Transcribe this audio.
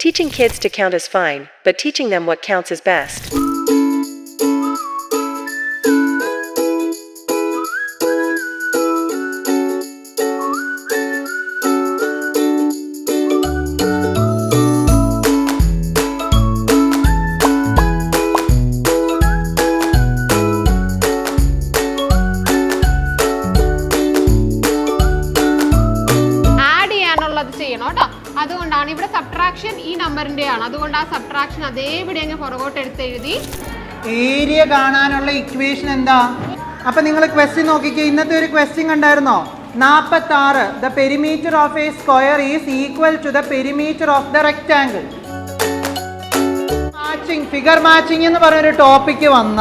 Teaching kids to count is fine, but teaching them what counts is best. ചെയ്യാനുള്ളത് ചെയ്യണം കേട്ടോ. അതുകൊണ്ടാണ് ഇവിടെ സബ്ട്രാക്ഷൻ ഈ നമ്പറിന്റെ ആണ് അതുകൊണ്ട് ആ സബ്ട്രാക്ഷൻ അതേപടി അങ്ങ് പുറകോട്ട് എടുത്ത് എഴുതി. ഏരിയ കാണാനുള്ള ഇക്വേഷൻ എന്താ? അപ്പൊ നിങ്ങൾ ക്വസ്റ്റ്യൻ നോക്കിക്കേ. ഇന്നത്തെ ഒരു ക്വസ്റ്റ്യൻ കണ്ടായിരുന്നോ? നാൽപ്പത്തി ആറ് the perimeter of a square is equal to the perimeter of the rectangle matching figure matching എന്ന് പറഞ്ഞൊരു ടോപ്പിക്ക് വന്ന